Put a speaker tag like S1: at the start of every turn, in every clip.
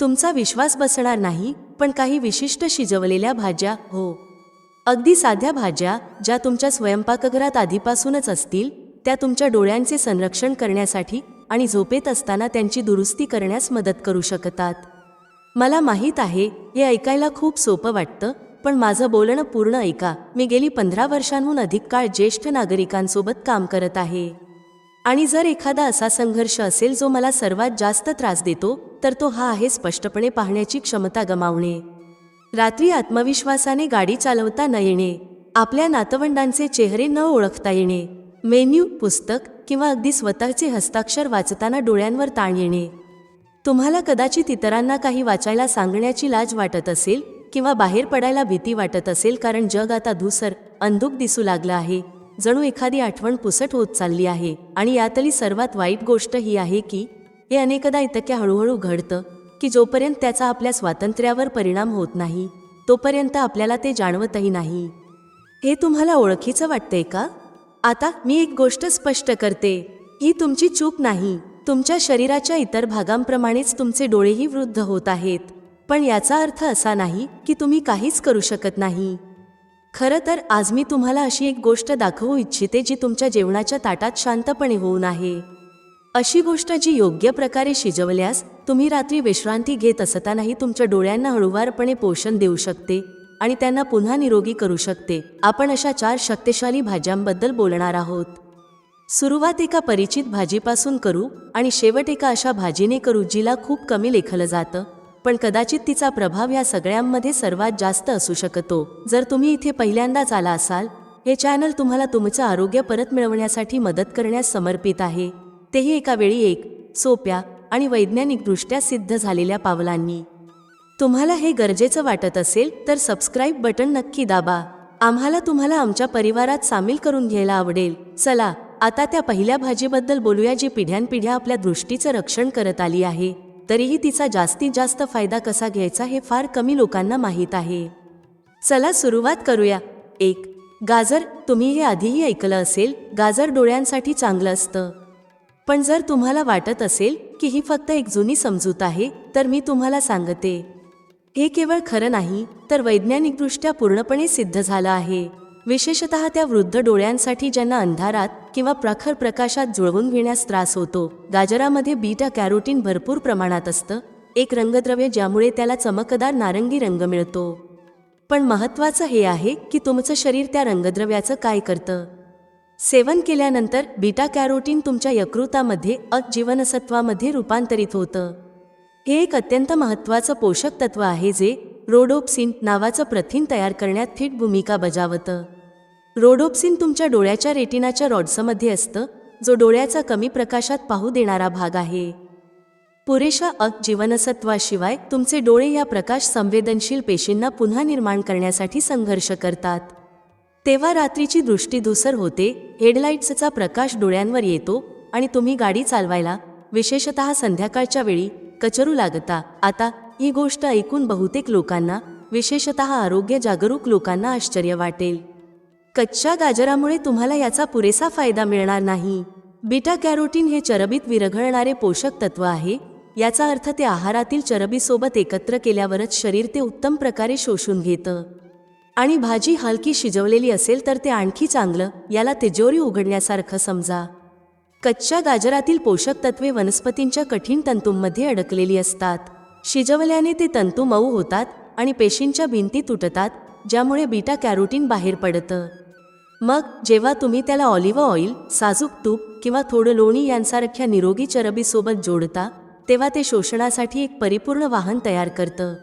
S1: तुमचा विश्वास बसणार नाही पण काही विशिष्ट शिजवलेल्या भाज्या हो. अगदी साध्या भाज्या ज्या तुमच्या स्वयंपाकघरात आधीपासूनच असतील त्या तुमच्या डोळ्यांचे संरक्षण करण्यासाठी आणि झोपेत असताना त्यांची दुरुस्ती करण्यास मदत करू शकतात. मला माहीत आहे हे ऐकायला खूप सोपं वाटतं पण माझं बोलणं पूर्ण ऐका. मी गेली पंधरा वर्षांहून अधिक काळ ज्येष्ठ नागरिकांसोबत काम करत आहे. आणि जर एखादा असा संघर्ष असेल जो मला सर्वात जास्त त्रास देतो तर तो हा आहे स्पष्टपणे पाहण्याची क्षमता गमावणे. रात्री आत्मविश्वासाने गाडी चालवता न येणे आपल्या नातवंडांचे चेहरे न ओळखता येणे मेन्यू पुस्तक किंवा अगदी स्वतःचे हस्ताक्षर वाचताना डोळ्यांवर ताण येणे. तुम्हाला कदाचित इतरांना काही वाचायला सांगण्याची लाज वाटत असेल किंवा बाहेर पडायला भीती वाटत असेल कारण जग आता धुसर अंधुक दिसू लागलं आहे. जणू एखादी आठवण पुसट होत चालली आहे आणि यातली सर्वात वाईट गोष्ट ही आहे की हे अनेकदा इतक्या हळूहळू घडतं की जोपर्यंत त्याचा आपल्या स्वातंत्र्यावर परिणाम होत नाही तोपर्यंत आपल्याला ते जाणवतही नाही. हे तुम्हाला ओळखीचं वाटतंय का? आता मी एक गोष्ट स्पष्ट करते. ही तुमची चूक नाही. तुमच्या शरीराच्या इतर भागांप्रमाणेच तुमचे डोळेही वृद्ध होत आहेत. पण याचा अर्थ असा नाही की तुम्ही काहीच करू शकत नाही. खरं तर आज मी तुम्हाला अशी एक गोष्ट दाखवू इच्छिते जी तुमच्या जेवणाच्या ताटात शांतपणे होऊन आहे. अशी गोष्ट जी योग्य प्रकारे शिजवल्यास तुम्ही रात्री विश्रांती घेत असतानाही तुमच्या डोळ्यांना हळुवारपणे पोषण देऊ शकते आणि त्यांना पुन्हा निरोगी करू शकते. आपण अशा चार शक्तिशाली भाज्यांबद्दल बोलणार आहोत. सुरुवात एका परिचित भाजीपासून करू आणि शेवट एका अशा भाजीने करू जिला खूप कमी लेखलं जातं. पण कदाचित तिचा प्रभाव या सगळ्यांमध्ये सर्वात जास्त असू शकतो. जर तुम्ही इथे पहिल्यांदाच आला असाल हे चॅनल तुम्हाला तुमचं आरोग्य परत मिळवण्यासाठी मदत करण्यास समर्पित आहे. तेही एका वेळी एक सोप्या आणि वैज्ञानिकदृष्ट्या सिद्ध झालेल्या पावलांनी. तुम्हाला हे गरजेचं वाटत असेल तर सबस्क्राईब बटन नक्की दाबा. आम्हाला तुम्हाला आमच्या परिवारात सामील करून घ्यायला आवडेल. चला आता त्या पहिल्या भाजीबद्दल बोलूया जी पिढ्यानपिढ्या आपल्या दृष्टीचं रक्षण करत आली आहे. तरीही तिचा जास्तीत जास्त फायदा कसा घ्यायचा हे फार कमी लोकांना माहीत आहे. चला सुरुवात करूया. एक गाजर तुम्ही हे आधीही ऐकलं असेल गाजर डोळ्यांसाठी चांगलं असतं. पण जर तुम्हाला वाटत असेल की ही फक्त एक जुनी समजूत आहे तर मी तुम्हाला सांगते. हे केवळ खरं नाही तर वैज्ञानिकदृष्ट्या पूर्णपणे सिद्ध झालं आहे. विशेषत त्या वृद्ध डोळ्यांसाठी ज्यांना अंधारात किंवा प्रखर प्रकाशात जुळवून घेण्यास त्रास होतो. गाजरामध्ये बीटा कॅरोटीन भरपूर प्रमाणात असतं एक रंगद्रव्य ज्यामुळे त्याला चमकदार नारंगी रंग मिळतो. पण महत्त्वाचं हे आहे की तुमचं शरीर त्या रंगद्रव्याचं काय करतं? सेवन केल्यानंतर बीटा कॅरोटीन तुमच्या यकृतामध्ये अजीवनसत्वामध्ये रूपांतरित होतं. हे एक अत्यंत महत्त्वाचं पोषक तत्व आहे जे रोडोप्सिन नावाचं प्रथिन तयार करण्यात थेट भूमिका बजावतं. रोडोप्सिन तुमच्या डोळ्याच्या रेटिनाच्या रॉड्समध्ये असतं जो डोळ्याचा कमी प्रकाशात पाहू देणारा भाग आहे. पुरेशा अ जीवनसत्वाशिवाय तुमचे डोळे या प्रकाश संवेदनशील पेशींना पुन्हा निर्माण करण्यासाठी संघर्ष करतात. तेव्हा रात्रीची दृष्टी धुसर होते हेडलाईट्सचा प्रकाश डोळ्यांवर येतो आणि तुम्ही गाडी चालवायला विशेषत संध्याकाळच्या वेळी कचरू लागता. आता ही गोष्ट ऐकून बहुतेक लोकांना विशेषत आरोग्य जागरूक लोकांना आश्चर्य वाटेल. कच्च्या गाजरामुळे तुम्हाला याचा पुरेसा फायदा मिळणार नाही. बीटा कॅरोटीन हे चरबीत विरघळणारे पोषक तत्व आहे. याचा अर्थ ते आहारातील चरबीसोबत एकत्र केल्यावरच शरीर ते उत्तम प्रकारे शोषून घेतं. आणि भाजी हलकी शिजवलेली असेल तर ते आणखी चांगलं याला तिजोरी उघडण्यासारखं समजा. कच्च्या गाजरातील पोषक तत्वे वनस्पतींच्या कठीण तंतूंमध्ये अडकलेली असतात. शिजवल्याने ते तंतू मऊ होतात आणि पेशींच्या भिंती तुटतात ज्यामुळे बीटा कॅरोटीन बाहेर पडतं. मग जेव्हा तुम्ही त्याला ऑलिव्ह ऑइल साजूक तूप किंवा थोडं लोणी यांसारख्या निरोगी चरबीसोबत जोडता तेव्हा ते शोषणासाठी एक परिपूर्ण वाहन तयार करतं.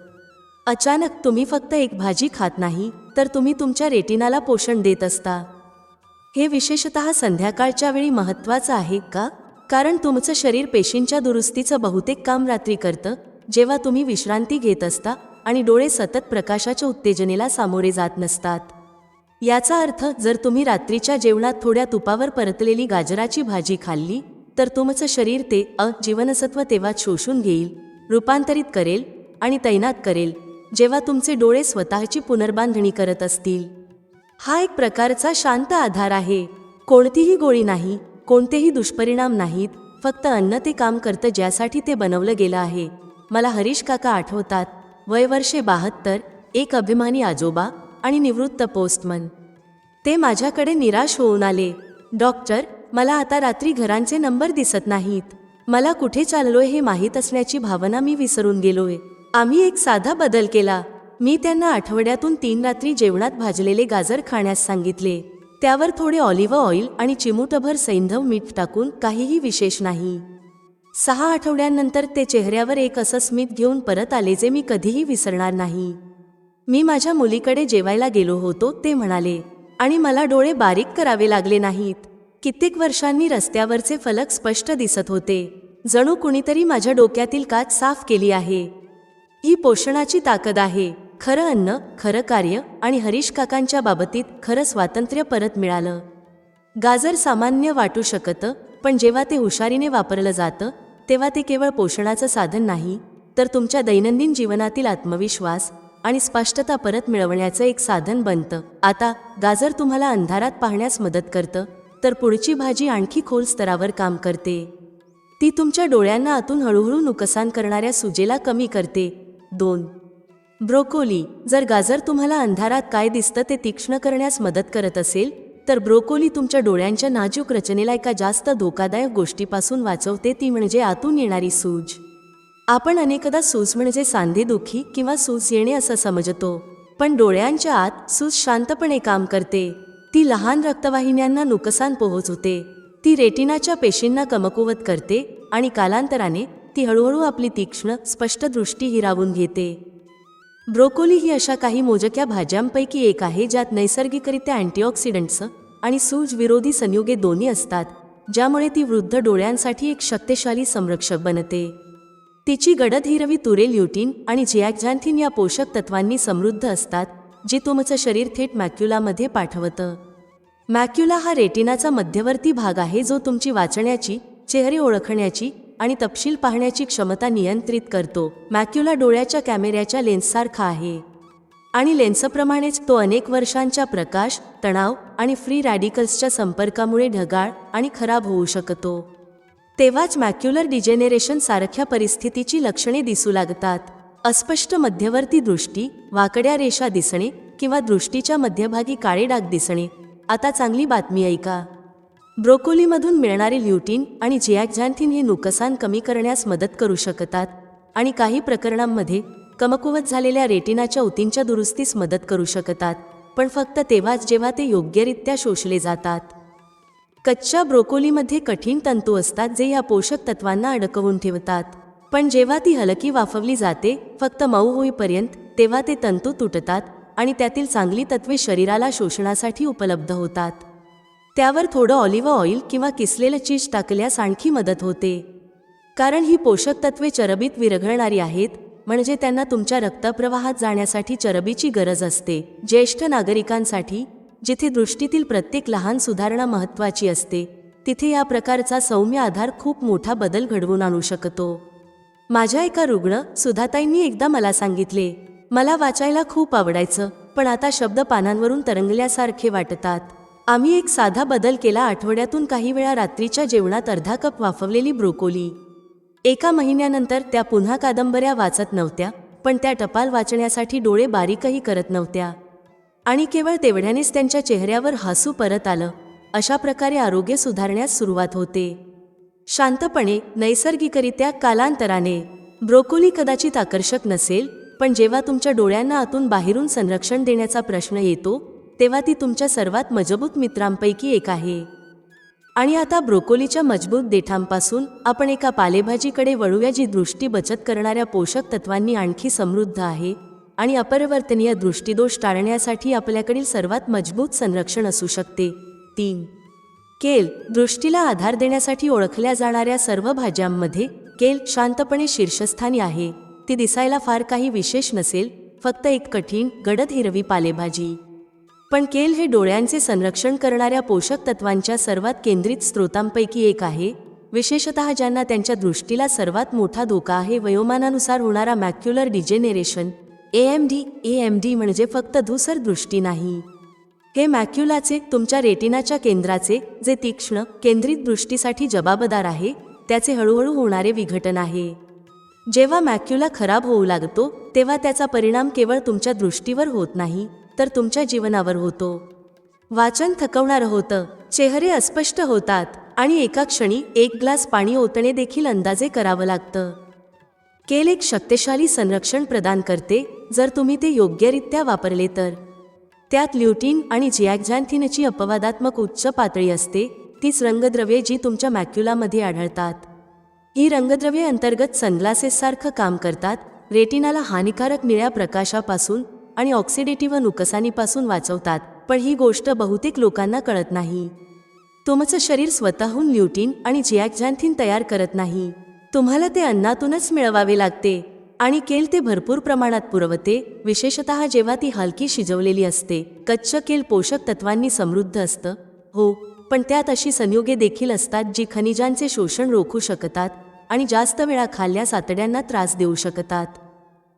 S1: अचानक तुम्ही फक्त एक भाजी खात नाही तर तुम्ही तुमच्या रेटिनाला पोषण देत असता. हे विशेषत संध्याकाळच्या वेळी महत्त्वाचं आहे का? कारण तुमचं शरीर पेशींच्या दुरुस्तीचं बहुतेक काम रात्री करतं जेव्हा तुम्ही विश्रांती घेत असता आणि डोळे सतत प्रकाशाच्या उत्तेजनेला सामोरे जात नसतात. याचा अर्थ जर तुम्ही रात्रीच्या जेवणात थोड्या तुपावर परतलेली गाजराची भाजी खाल्ली तर तुमचं शरीर ते अ जीवनसत्व तेव्हा शोषून घेईल रूपांतरित करेल आणि तैनात करेल जेव्हा तुमचे डोळे स्वतःची पुनर्बांधणी करत असतील. हा एक प्रकारचा शांत आधार आहे. कोणतीही गोळी नाही कोणतेही दुष्परिणाम नाहीत फक्त अन्न ते काम करतं ज्यासाठी ते बनवलं गेलं आहे. मला हरीश काका आठवतात वय वर्षे बहात्तर एक अभिमानी आजोबा आणि निवृत्त पोस्टमन ते माझ्याकडे निराश होऊन आले. डॉक्टर मला आता रात्री घरांचे नंबर दिसत नाहीत. मला कुठे चाललोय हे माहीत असण्याची भावना मी विसरून गेलोय. आम्ही एक साधा बदल केला. मी त्यांना आठवड्यातून तीन रात्री जेवणात भाजलेले गाजर खाण्यास सांगितले. त्यावर थोडे ऑलिव्ह ऑइल आणि चिमूटभर सैंधव मीठ टाकून काहीही विशेष नाही. सहा आठवड्यांनंतर ते चेहऱ्यावर एक असं स्मित घेऊन परत आले जे मी कधीही विसरणार नाही. मी माझ्या मुलीकडे जेवायला गेलो होतो ते म्हणाले आणि मला डोळे बारीक करावे लागले नाहीत. कित्येक वर्षांनी रस्त्यावरचे फलक स्पष्ट दिसत होते. जणू कुणीतरी माझ्या डोक्यातील काच साफ केली आहे. ही पोषणाची ताकद आहे. खरं अन्न खरं कार्य आणि हरीश काकांच्या बाबतीत खरं स्वातंत्र्य परत मिळालं. गाजर सामान्य वाटू शकतं पण जेव्हा ते हुशारीने वापरलं जातं तेव्हा ते केवळ पोषणाचं साधन नाही तर तुमच्या दैनंदिन जीवनातील आत्मविश्वास आणि स्पष्टता परत मिळवण्याचं एक साधन बनतं. आता गाजर तुम्हाला अंधारात पाहण्यास मदत करतं. तर पुढची भाजी आणखी खोल स्तरावर काम करते. ती तुमच्या डोळ्यांना आतून हळूहळू नुकसान करणाऱ्या सुजेला कमी करते. दोन. ब्रोकोली. जर गाजर तुम्हाला अंधारात काय दिसतं ते तीक्ष्ण करण्यास मदत करत असेल तर ब्रोकोली तुमच्या डोळ्यांच्या नाजूक रचनेला एका जास्त धोकादायक गोष्टीपासून वाचवते ती म्हणजे आतून येणारी सूज. आपण अनेकदा सूज म्हणजे सांधेदुखी किंवा सूज येणे असं समजतो पण डोळ्यांच्या आत सूज शांतपणे काम करते. ती लहान रक्तवाहिन्यांना नुकसान पोहोचवते. ती रेटिनाच्या पेशींना कमकुवत करते आणि कालांतराने ती हळूहळू आपली तीक्ष्ण स्पष्ट दृष्टी हिरावून घेते. ब्रोकोली ही अशा काही मोजक्या भाज्यांपैकी एक आहे ज्यात नैसर्गिकरित्या अँटीऑक्सिडंट्स आणि सूज विरोधी संयुगे दोन्ही असतात ज्यामुळे ती वृद्ध डोळ्यांसाठी एक शक्तिशाली संरक्षक बनते. तिची गडद हिरवी तुरेल युटीन आणि झिॲक्झॅन्थिन या पोषक तत्वांनी समृद्ध असतात जे तुमचं शरीर थेट मॅक्युलामध्ये पाठवतं. मॅक्युला हा रेटिनाचा मध्यवर्ती भाग आहे जो तुमची वाचण्याची चेहरे ओळखण्याची आणि तपशील पाहण्याची क्षमता नियंत्रित करतो. मॅक्युला डोळ्याच्या कॅमेऱ्याच्या लेन्ससारखा आहे. आणि लेन्सप्रमाणेच तो अनेक वर्षांच्या प्रकाश तणाव आणि फ्री रॅडिकल्सच्या संपर्कामुळे ढगाळ आणि खराब होऊ शकतो. तेव्हाच मॅक्युलर डिजेनेरेशन सारख्या परिस्थितीची लक्षणे दिसू लागतात. अस्पष्ट मध्यवर्ती दृष्टी वाकड्या रेषा दिसणे किंवा दृष्टीच्या मध्यभागी काळे डाग दिसणे. आता चांगली बातमी ऐका. ब्रोकोलीमधून मिळणारे ल्युटीन आणि झिॲक्झॅन्थिन हे नुकसान कमी करण्यास मदत करू शकतात आणि काही प्रकरणांमध्ये कमकुवत झालेल्या रेटिनाच्या ऊतींच्या दुरुस्तीस मदत करू शकतात पण फक्त तेव्हाच जेव्हा ते योग्यरित्या शोषले जातात. कच्च्या ब्रोकोलीमध्ये कठीण तंतू असतात जे या पोषक तत्वांना अडकवून ठेवतात. पण जेव्हा ती हलकी वाफवली जाते फक्त मऊ होईपर्यंत तेव्हा ते तंतू तुटतात आणि त्यातील चांगली तत्वे शरीराला शोषणासाठी उपलब्ध होतात. त्यावर थोडं ऑलिव्ह ऑइल किंवा किसलेलं चीज टाकल्यास आणखी मदत होते. कारण ही पोषक तत्वे चरबीत विरघळणारी आहेत म्हणजे त्यांना तुमच्या रक्तप्रवाहात जाण्यासाठी चरबीची गरज असते. ज्येष्ठ नागरिकांसाठी जिथे दृष्टीतील प्रत्येक लहान सुधारणा महत्त्वाची असते तिथे या प्रकारचा सौम्य आधार खूप मोठा बदल घडवून आणू शकतो. माझ्या एका रुग्ण सुधाताईंनी एकदा मला सांगितले मला वाचायला खूप आवडायचं पण आता शब्द पानांवरून तरंगल्यासारखे वाटतात. आम्ही एक साधा बदल केला आठवड्यातून काही वेळा रात्रीच्या जेवणात अर्धा कप वाफवलेली ब्रोकोली. एका महिन्यानंतर त्या पुन्हा कादंबऱ्या वाचत नव्हत्या पण त्या टपाल वाचण्यासाठी डोळे बारीकही करत नव्हत्या. आणि केवळ तेवढ्यानेच त्यांच्या चेहऱ्यावर हसू परत आलं. अशा प्रकारे आरोग्य सुधारण्यास सुरुवात होते. शांतपणे नैसर्गिकरित्या कालांतराने. ब्रोकोली कदाचित आकर्षक नसेल पण जेव्हा तुमच्या डोळ्यांना आतून बाहेरून संरक्षण देण्याचा प्रश्न येतो तेव्हा ती तुमच्या सर्वात मजबूत मित्रांपैकी एक आहे. आणि आता ब्रोकोलीच्या मजबूत देठांपासून आपण एका पालेभाजीकडे वळूया जी दृष्टी बचत करणाऱ्या पोषक तत्वांनी आणखी समृद्ध आहे. आणि अपरिवर्तनीय दृष्टीदोष टाळण्यासाठी आपल्याकडील सर्वात मजबूत संरक्षण असू शकते. तीन. केल दृष्टीला आधार देण्यासाठी ओळखल्या जाणाऱ्या सर्व भाज्यांमध्ये केल शांतपणे शीर्षस्थानी आहे. ती दिसायला फार काही विशेष नसेल फक्त एक कठीण गडद हिरवी पालेभाजी. पण केल हे डोळ्यांचे संरक्षण करणाऱ्या पोषक तत्वांच्या सर्वात केंद्रित स्रोतांपैकी एक आहे. विशेषतः ज्यांना त्यांच्या दृष्टीला सर्वात मोठा धोका आहे वयोमानानुसार होणारा macular degeneration M D A M D म्हणजे फक्त धुसर दृष्टी नाही. हे मॅक्युलाचे तुमच्या रेटिनाच्या केंद्राचे जे तीक्ष्ण केंद्रित दृष्टीसाठी जबाबदार आहे त्याचे हळूहळू होणारे विघटन आहे. जेव्हा मॅक्युला खराब होऊ लागतो तेव्हा त्याचा परिणाम केवळ तुमच्या दृष्टीवर होत नाही तर तुमच्या जीवनावर होतो. वाचन थकवणारं होतं चेहरे अस्पष्ट होतात आणि एका क्षणी एक ग्लास पाणी ओतणे देखील अंदाजे करावं लागतं. केल एक शक्तिशाली संरक्षण प्रदान करते जर तुम्ही ते योग्यरित्या वापरले तर. त्यात ल्युटीन आणि जिॲक्झॅन्थिनची अपवादात्मक उच्च पातळी असते तीच रंगद्रव्ये जी तुमच्या मॅक्युलामध्ये आढळतात. ही रंगद्रव्ये अंतर्गत सनग्लासेससारखं काम करतात रेटिनाला हानिकारक निळ्या प्रकाशापासून आणि ऑक्सिडेटिव्ह नुकसानीपासून वाचवतात पण ही गोष्ट बहुतेक लोकांना कळत नाही. तुमचं शरीर स्वतःहून ल्युटीन आणि जिॲक्झॅन्थिन तयार करत नाही. तुम्हाला ते अन्नातूनच मिळवावे लागते. आणि केल ते भरपूर प्रमाणात पुरवते विशेषतः जेव्हा ती हलकी शिजवलेली असते. कच्च केल पोषक तत्वांनी समृद्ध असतं. हो पण त्यात अशी संयोगे देखील असतात जी खनिजांचे शोषण रोखू शकतात आणि जास्त वेळा खाल्ल्यास आतड्यांना त्रास देऊ शकतात.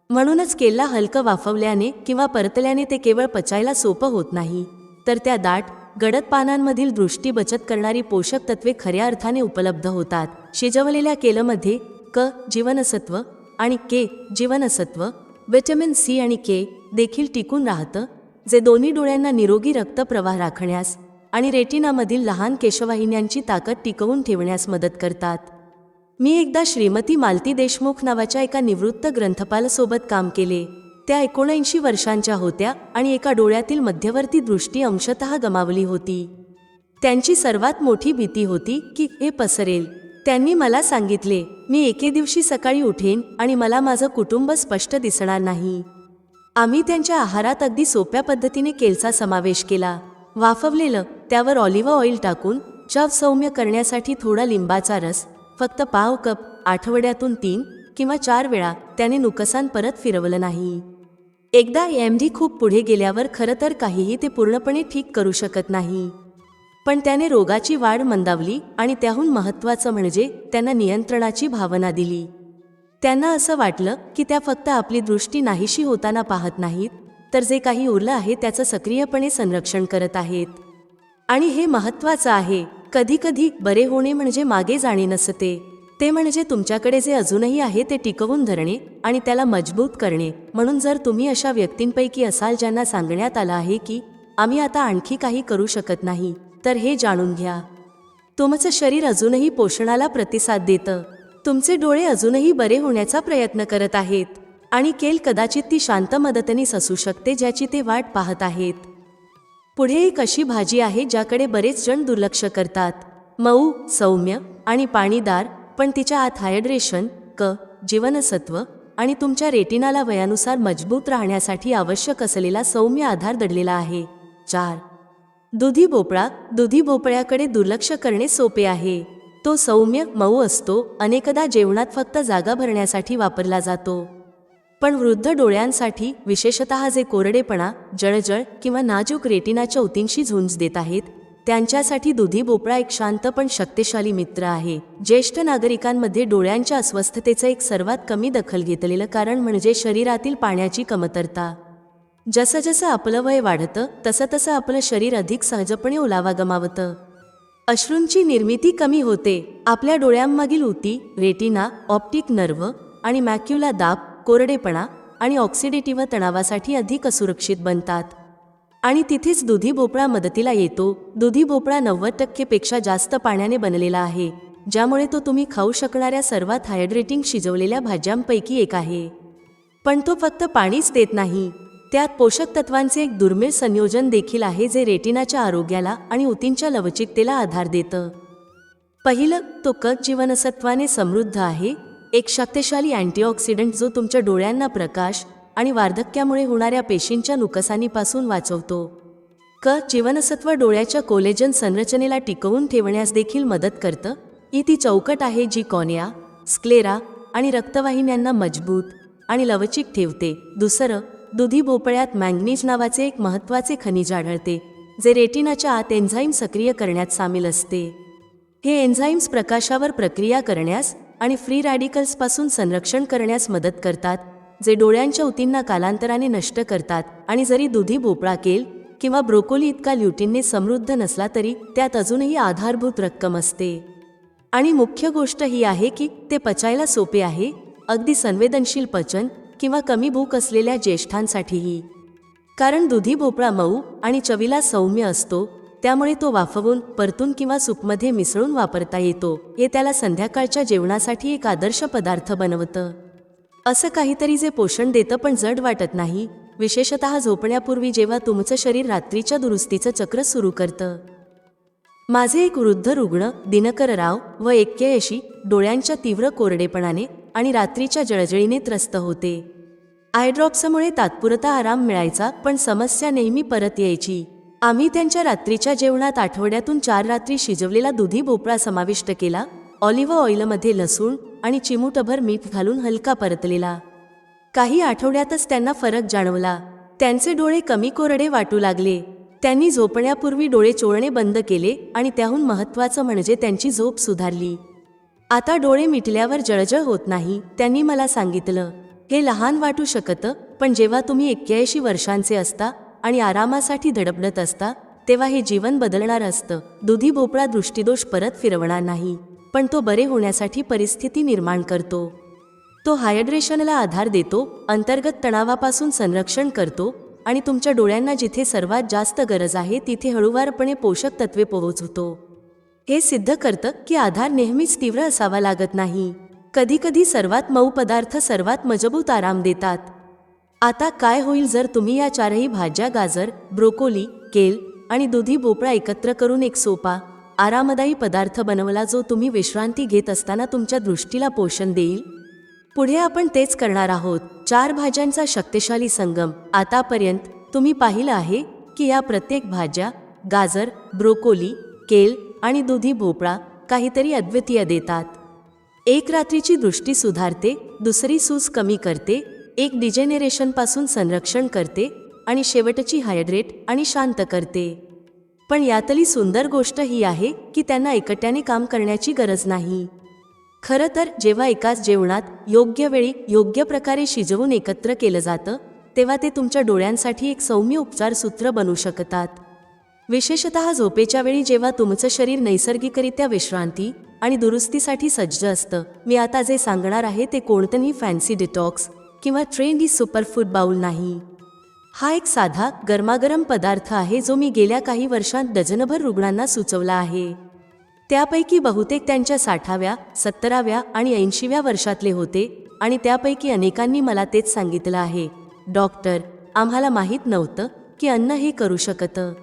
S1: म्हणूनच केलला हलकं वाफवल्याने किंवा परतल्याने ते केवळ पचायला सोपं होत नाही. तर त्या दाट गडद पानांमधील दृष्टी बचत करणारी पोषक तत्वे खऱ्या अर्थाने उपलब्ध होतात. शिजवलेल्या केलमध्ये क जीवनसत्व आणि के जीवनसत्व व्हिटॅमिन सी आणि के देखील टिकून राहतं जे दोन्ही डोळ्यांना निरोगी रक्तप्रवाह राखण्यास आणि रेटिनामधील लहान केशवाहिन्यांची ताकद टिकवून ठेवण्यास मदत करतात. मी एकदा श्रीमती मालती देशमुख नावाच्या एका निवृत्त ग्रंथपालसोबत काम केले. त्या एकोणऐंशी वर्षांच्या होत्या आणि एका डोळ्यातील मध्यवर्ती दृष्टी अंशतः गमावली होती. त्यांची सर्वात मोठी भीती होती की हे पसरेल. त्यांनी मला सांगितले मी एके दिवशी सकाळी उठेन आणि मला माझं कुटुंब स्पष्ट दिसणार नाही. आम्ही त्यांच्या आहारात अगदी सोप्या पद्धतीने केलचा समावेश केला. वाफवलेलं त्यावर ऑलिव्ह ऑइल टाकून चव सौम्य करण्यासाठी थोडा लिंबाचा रस फक्त पाव कप आठवड्यातून तीन किंवा चार वेळा त्याने नुकसान परत फिरवलं नाही. एकदा एम डी खूप पुढे गेल्यावर खरं तर काहीही ते पूर्णपणे ठीक करू शकत नाही. पण त्याने रोगाची वाढ मंदावली आणि त्याहून महत्त्वाचं म्हणजे त्यांना नियंत्रणाची भावना दिली. त्यांना असं वाटलं की त्या फक्त आपली दृष्टी नाहीशी होताना पाहत नाहीत तर जे काही उरलं आहे त्याचं सक्रियपणे संरक्षण करत आहेत. आणि हे महत्त्वाचं आहे कधीकधी बरे होणे म्हणजे मागे जाणे नसते. ते म्हणजे तुमच्याकडे जे अजूनही आहे ते टिकवून धरणे आणि त्याला मजबूत करणे. म्हणून जर तुम्ही अशा व्यक्तींपैकी असाल ज्यांना सांगण्यात आलं आहे की आम्ही आता आणखी काही करू शकत नाही तर हे जाणून घ्या. तुमचं शरीर अजूनही पोषणाला प्रतिसाद देतं. तुमचे डोळे अजूनही बरे होण्याचा प्रयत्न करत आहेत. आणि केल कदाचित ती शांत मदतनीस असू शकते ज्याची ते वाट पाहत आहेत. पुढे एक अशी भाजी आहे ज्याकडे बरेच जण दुर्लक्ष करतात. मऊ सौम्य आणि पाणीदार पण तिच्या आत हायड्रेशन क जीवनसत्व आणि तुमच्या रेटिनाला वयानुसार मजबूत राहण्यासाठी आवश्यक असलेला सौम्य आधार दडलेला आहे. चार दुधी भोपळा दुधी भोपळ्याकडे दुर्लक्ष करणे सोपे आहे. तो सौम्य मऊ असतो अनेकदा जेवणात फक्त जागा भरण्यासाठी वापरला जातो. पण वृद्ध डोळ्यांसाठी विशेषतः जे कोरडेपणा जळजळ किंवा नाजूक रेटिनाच्या उतींशी झुंज देत आहेत त्यांच्यासाठी दुधी भोपळा एक शांत पण शक्तिशाली मित्र आहे. ज्येष्ठ नागरिकांमध्ये डोळ्यांच्या अस्वस्थतेचं एक सर्वात कमी दखल घेतलेलं कारण म्हणजे शरीरातील पाण्याची कमतरता. जसं जसं आपलं वय वाढतं तसं तसं आपलं शरीर अधिक सहजपणे ओलावा गमावतं अश्रूंची निर्मिती कमी होते. आपल्या डोळ्यांमागील उती रेटिना ऑप्टिक नर्व्ह आणि मॅक्युला दाब कोरडेपणा आणि ऑक्सिडेटिव्ह तणावासाठी अधिक असुरक्षित बनतात. आणि तिथेच दुधी भोपळा मदतीला येतो. दुधी भोपळा नव्वद टक्केपेक्षा जास्त पाण्याने बनलेला आहे ज्यामुळे तो तुम्ही खाऊ शकणाऱ्या सर्वात हायड्रेटिंग शिजवलेल्या भाज्यांपैकी एक आहे. पण तो फक्त पाणीच देत नाही. त्यात पोषक तत्वांचे एक दुर्मिळ संयोजन देखील आहे जे रेटिनाच्या आरोग्याला आणि उतींच्या लवचिकतेला आधार देतं. पहिलं तो कच जीवनसत्वाने समृद्ध आहे. एक शक्तिशाली अँटीऑक्सिडंट जो तुमच्या डोळ्यांना प्रकाश आणि वार्धक्यामुळे होणाऱ्या पेशींच्या नुकसानीपासून वाचवतो. क जीवनसत्व डोळ्याच्या कोलेजन संरचनेला टिकवून ठेवण्यास देखील मदत करतं. ही ती चौकट आहे जी कॉनिया स्क्लेरा आणि रक्तवाहिन्यांना मजबूत आणि लवचिक ठेवते. दुसरं दुधी भोपळ्यात मँगनीज नावाचे एक महत्त्वाचे खनिज आढळते जे रेटिनाच्या आत एन्झाईम सक्रिय करण्यात सामील असते. हे एन्झाईम्स प्रकाशावर प्रक्रिया करण्यास आणि फ्री रॅडिकल्सपासून संरक्षण करण्यास मदत करतात जे डोळ्यांच्या उतींना कालांतराने नष्ट करतात आणि जरी दुधी भोपळा केल किंवा ब्रोकोली इतका ल्युटीनने समृद्ध नसला तरी त्यात अजूनही आधारभूत रक्कम असते. आणि मुख्य गोष्ट ही आहे की ते पचायला सोपे आहे अगदी संवेदनशील पचन किंवा कमी भूक असलेल्या ज्येष्ठांसाठीही. कारण दुधी भोपळा मऊ आणि चवीला सौम्य असतो त्यामुळे तो वाफवून परतून किंवा सूपमध्ये मिसळून वापरता येतो हे त्याला संध्याकाळच्या जेवणासाठी एक आदर्श पदार्थ बनवतं. असं काहीतरी जे पोषण देतं पण जड वाटत नाही विशेषतः झोपण्यापूर्वी जेव्हा तुमचं शरीर रात्रीच्या दुरुस्तीचं चक्र सुरू करतं. माझे एक वृद्ध रुग्ण दिनकर राव व एक्क्याऐंशी डोळ्यांच्या तीव्र कोरडेपणाने आणि रात्रीच्या जळजळीने त्रस्त होते. आयड्रॉप्समुळे तात्पुरता आराम मिळायचा पण समस्या नेहमी परत यायची. आम्ही त्यांच्या रात्रीच्या जेवणात आठवड्यातून चार रात्री शिजवलेला दुधी भोपळा समाविष्ट केला ऑलिव्ह ऑइलमध्ये लसूण आणि चिमूटभर मीठ घालून हलका परतलेला. काही आठवड्यातच त्यांना फरक जाणवला. त्यांचे डोळे कमी कोरडे वाटू लागले. त्यांनी झोपण्यापूर्वी डोळे चोळणे बंद केले आणि त्याहून महत्त्वाचं म्हणजे त्यांची झोप सुधारली. आता डोळे मिटल्यावर जळजळ होत नाही त्यांनी मला सांगितलं. हे लहान वाटू शकतं पण जेव्हा तुम्ही एक्क्याऐंशी वर्षांचे असता आणि आरामासाठी धडपडत असता तेव्हा हे जीवन बदलणार असतं. दुधी भोपळा दृष्टीदोष परत फिरवणार नाही पण तो बरे होण्यासाठी परिस्थिती निर्माण करतो. तो हायड्रेशनला आधार देतो अंतर्गत तणावापासून संरक्षण करतो आणि तुमच्या डोळ्यांना जिथे सर्वात जास्त गरज आहे तिथे हळूवारपणे पोषक तत्वे पोहोचवतो. हे सिद्ध करतं की आधार नेहमीच तीव्र असावा लागत नाही. कधीकधी सर्वात मऊ पदार्थ सर्वात मजबूत आराम देतात. आता काय होईल जर तुम्ही या चारही भाज्या गाजर ब्रोकोली केल आणि दुधी भोपळा एकत्र करून एक सोपा आरामदायी पदार्थ बनवला जो तुम्ही विश्रांती घेत असताना तुमच्या दृष्टीला पोषण देईल? पुढे आपण तेच करणार आहोत. चार भाज्यांचा शक्तिशाली संगम. आतापर्यंत तुम्ही पाहिलं आहे की या प्रत्येक भाज्या गाजर ब्रोकोली केल आणि दुधी भोपळा काहीतरी अद्वितीय देतात. एक रात्रीची दृष्टी सुधारते दुसरी सूज कमी करते एक डिजेनेरेशनपासून संरक्षण करते आणि शेवटची हायड्रेट आणि शांत करते. पण यातली सुंदर गोष्ट ही आहे की त्यांना एकट्याने काम करण्याची गरज नाही. खरं तर जेव्हा एकाच जेवणात योग्य वेळी योग्य प्रकारे शिजवून एकत्र केलं जातं तेव्हा ते तुमच्या डोळ्यांसाठी एक सौम्य उपचार सूत्र बनू शकतात. विशेषत झोपेच्या वेळी जेव्हा तुमचं शरीर नैसर्गिकरित्या विश्रांती आणि दुरुस्तीसाठी सज्ज असतं मी आता जे सांगणार आहे ते कोणतंही फॅन्सी डिटॉक्स किंवा ट्रेंडी सुपरफूड बाउल नाही. हा एक साधा गरमागरम पदार्थ आहे जो मी गेल्या काही वर्षांत डझनभर रुग्णांना सुचवला आहे. त्यापैकी बहुतेक त्यांच्या साठाव्या सत्तराव्या आणि ऐंशीव्या वर्षातले होते आणि त्यापैकी अनेकांनी मला तेच सांगितलं आहे. डॉक्टर आम्हाला माहीत नव्हतं की अन्न हे करू शकतं.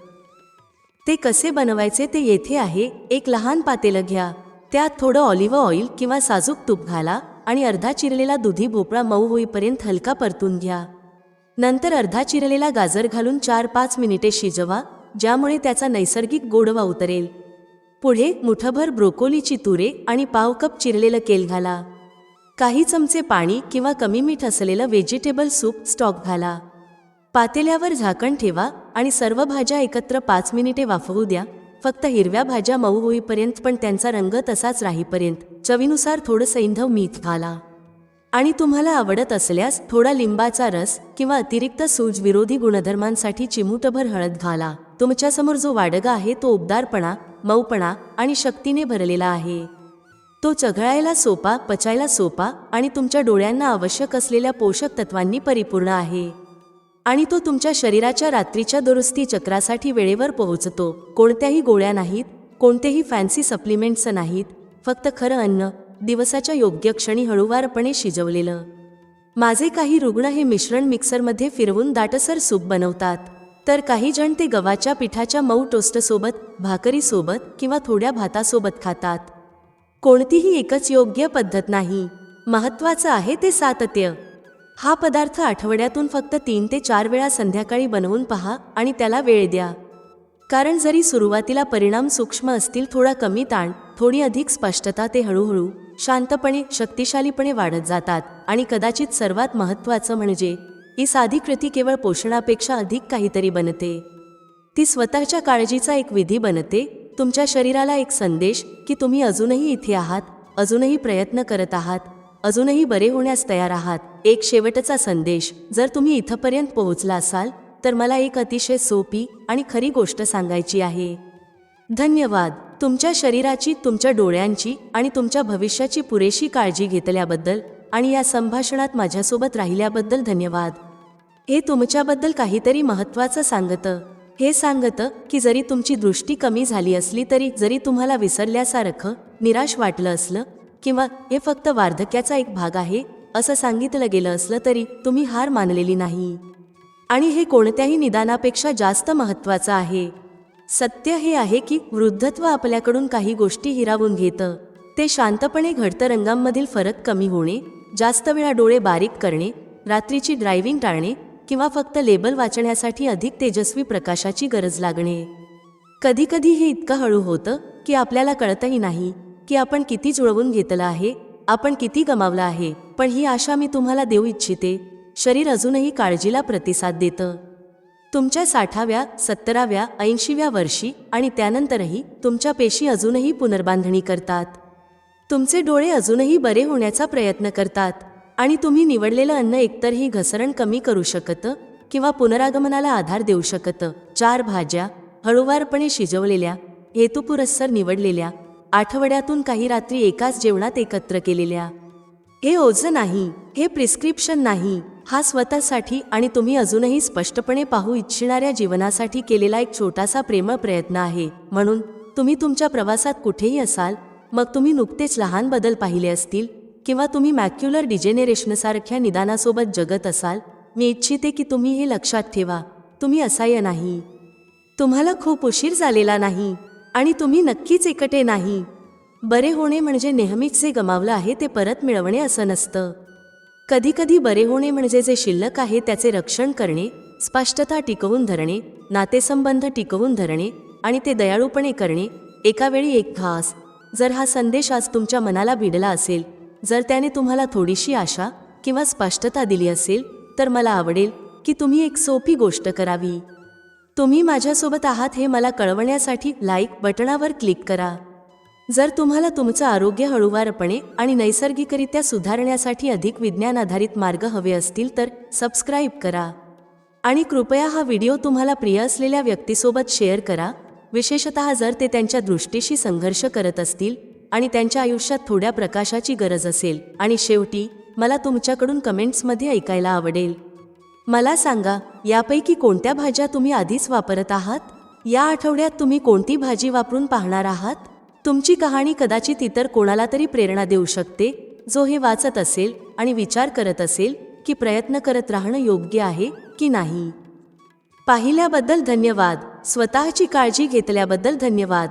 S1: ते कसे बनवायचे ते येथे आहे. एक लहान पातेलं घ्या. त्यात थोडं ऑलिव्ह ऑइल किंवा साजूक तूप घाला आणि अर्धा चिरलेला दुधी भोपळा मऊ होईपर्यंत हलका परतून घ्या. नंतर अर्धा चिरलेला गाजर घालून चार पाच मिनिटे शिजवा ज्यामुळे त्याचा नैसर्गिक गोडवा उतरेल. पुढे मुठभर ब्रोकोलीची तुरे आणि पाव कप चिरलेलं केल घाला. काही चमचे पाणी किंवा कमी मीठ असलेलं व्हेजिटेबल सूप स्टॉक घाला. पातेल्यावर झाकण ठेवा आणि सर्व भाज्या एकत्र पाच मिनिटे वाफवू द्या. फक्त हिरव्या भाज्या मऊ होईपर्यंत पण त्यांचा रंग तसाच राहीपर्यंत. चवीनुसार थोडं सैंधव मीठ घाला. आणि तुम्हाला आवडत असल्यास थोडा लिंबाचा रस किंवा अतिरिक्त सूज विरोधी गुणधर्मांसाठी चिमूटभर हळद घाला. तुमच्यासमोर जो वाडगा आहे तो उबदारपणा मऊपणा आणि शक्तीने भरलेला आहे. तो चघळायला सोपा पचायला सोपा आणि तुमच्या डोळ्यांना आवश्यक असलेल्या पोषक तत्वांनी परिपूर्ण आहे. आणि तो तुमच्या शरीराच्या रात्रीच्या दुरुस्ती चक्रासाठी वेळेवर पोहोचतो. कोणत्याही गोळ्या नाहीत कोणतेही फॅन्सी सप्लिमेंट्स नाहीत फक्त खरं अन्न दिवसाच्या योग्य क्षणी हळूवारपणे शिजवलेलं. माझे काही रुग्ण हे मिश्रण मिक्सरमध्ये फिरवून दाटसर सूप बनवतात. तर काही जण ते गव्हाच्या पिठाच्या मऊ टोस्टसोबत भाकरीसोबत किंवा थोड्या भातासोबत खातात. कोणतीही एकच योग्य पद्धत नाही. महत्त्वाचं आहे ते सातत्य. हा पदार्थ आठवड्यातून फक्त तीन ते चार वेळा संध्याकाळी बनवून पहा आणि त्याला वेळ द्या. कारण जरी सुरुवातीला परिणाम सूक्ष्म असतील थोडा कमी ताण थोडी अधिक स्पष्टता ते हळूहळू शांतपणे शक्तिशालीपणे वाढत जातात आणि कदाचित सर्वात महत्त्वाचं म्हणजे ही साधी कृती केवळ पोषणापेक्षा अधिक काहीतरी बनते. ती स्वतःच्या काळजीचा एक विधी बनते तुमच्या शरीराला एक संदेश की तुम्ही अजूनही इथे आहात अजूनही प्रयत्न करत आहात अजूनही बरे होण्यास तयार आहात. एक शेवटचा संदेश. जर तुम्ही इथंपर्यंत पोहोचला असाल तर मला एक अतिशय सोपी आणि खरी गोष्ट सांगायची आहे. धन्यवाद. तुमच्या शरीराची तुमच्या डोळ्यांची आणि तुमच्या भविष्याची पुरेशी काळजी घेतल्याबद्दल आणि या संभाषणात माझ्यासोबत राहिल्याबद्दल धन्यवाद. हे तुमच्याबद्दल काहीतरी महत्त्वाचं सांगतं. हे सांगतं की जरी तुमची दृष्टी कमी झाली असली तरी जरी तुम्हाला विसरल्यासारखं निराश वाटलं असलं किंवा हे फक्त वार्धक्याचा एक भाग आहे असं सांगितलं गेलं असलं तरी तुम्ही हार मानलेली नाही. आणि हे कोणत्याही निदानापेक्षा जास्त महत्त्वाचं आहे. सत्य हे आहे की वृद्धत्व आपल्याकडून काही गोष्टी हिरावून घेतं. ते शांतपणे घडतं रंगांमधील फरक कमी होणे जास्त वेळा डोळे बारीक करणे रात्रीची ड्रायव्हिंग टाळणे किंवा फक्त लेबल वाचण्यासाठी अधिक तेजस्वी प्रकाशाची गरज लागणे. कधीकधी हे इतकं हळू होतं की आपल्याला कळतही नाही. की आपण किती जुळवून घेतलं आहे आपण किती गमावलं आहे पण ही आशा मी तुम्हाला देऊ इच्छिते. शरीर अजूनही काळजीला प्रतिसाद देतं. तुमच्या साठाव्या सत्तराव्या ऐंशीव्या वर्षी आणि त्यानंतरही तुमच्या पेशी अजूनही पुनर्बांधणी करतात. तुमचे डोळे अजूनही बरे होण्याचा प्रयत्न करतात आणि तुम्ही निवडलेलं अन्न एकतर ही घसरण कमी करू शकतं किंवा पुनरागमनाला आधार देऊ शकतं. चार भाज्या हळूवारपणे शिजवलेल्या हेतुपुरस्सर निवडलेल्या आठवड्यातून काही रात्री एकाच जेवणात एकत्र केलेल्या. हे ओझं नाही हे प्रिस्क्रिप्शन नाही हा स्वतःसाठी आणि तुम्ही अजूनही स्पष्टपणे पाहू इच्छिणाऱ्या जीवनासाठी केलेला एक छोटासा प्रेमळ प्रयत्न आहे. म्हणून तुम्ही तुमच्या प्रवासात कुठेही असाल मग तुम्ही नुकतेच लहान बदल पाहिले असतील किंवा तुम्ही मॅक्युलर डिजेनेरेशनसारख्या निदानासोबत जगत असाल मी इच्छिते की तुम्ही हे लक्षात ठेवा तुम्ही असहाय्य नाही. तुम्हाला खूप उशीर झालेला नाही. आणि तुम्ही नक्कीच एकटे नाही. बरे होणे म्हणजे नेहमीच जे गमावलं आहे ते परत मिळवणे असं नसतं. कधीकधी बरे होणे म्हणजे जे शिल्लक आहे त्याचे रक्षण करणे स्पष्टता टिकवून धरणे नातेसंबंध टिकवून धरणे आणि ते दयाळूपणे करणे एकावेळी एक घास. जर हा संदेश आज तुमच्या मनाला भिडला असेल जर त्याने तुम्हाला थोडीशी आशा किंवा स्पष्टता दिली असेल तर मला आवडेल की तुम्ही एक सोपी गोष्ट करावी. तुम्ही माझ्यासोबत आहात हे मला कळवण्यासाठी लाईक बटणावर क्लिक करा. जर तुम्हाला तुमचं आरोग्य हळूवारपणे आणि नैसर्गिकरित्या सुधारण्यासाठी अधिक विज्ञान आधारित मार्ग हवे असतील तर सबस्क्राईब करा. आणि कृपया हा व्हिडिओ तुम्हाला प्रिय असलेल्या व्यक्तीसोबत शेअर करा. विशेषतः जर ते त्यांच्या दृष्टीशी संघर्ष करत असतील आणि त्यांच्या आयुष्यात थोड्या प्रकाशाची गरज असेल. आणि शेवटी मला तुमच्याकडून कमेंट्समध्ये ऐकायला आवडेल. मला सांगा यापैकी कोणत्या भाज्या तुम्ही आधीच वापरत आहात? या आठवड्यात तुम्ही कोणती भाजी वापरून पाहणार आहात? तुमची कहाणी कदाचित इतर कोणाला तरी प्रेरणा देऊ शकते जो हे वाचत असेल आणि विचार करत असेल की प्रयत्न करत राहणं योग्य आहे की नाही. पाहिल्याबद्दल धन्यवाद. स्वतःची काळजी घेतल्याबद्दल धन्यवाद.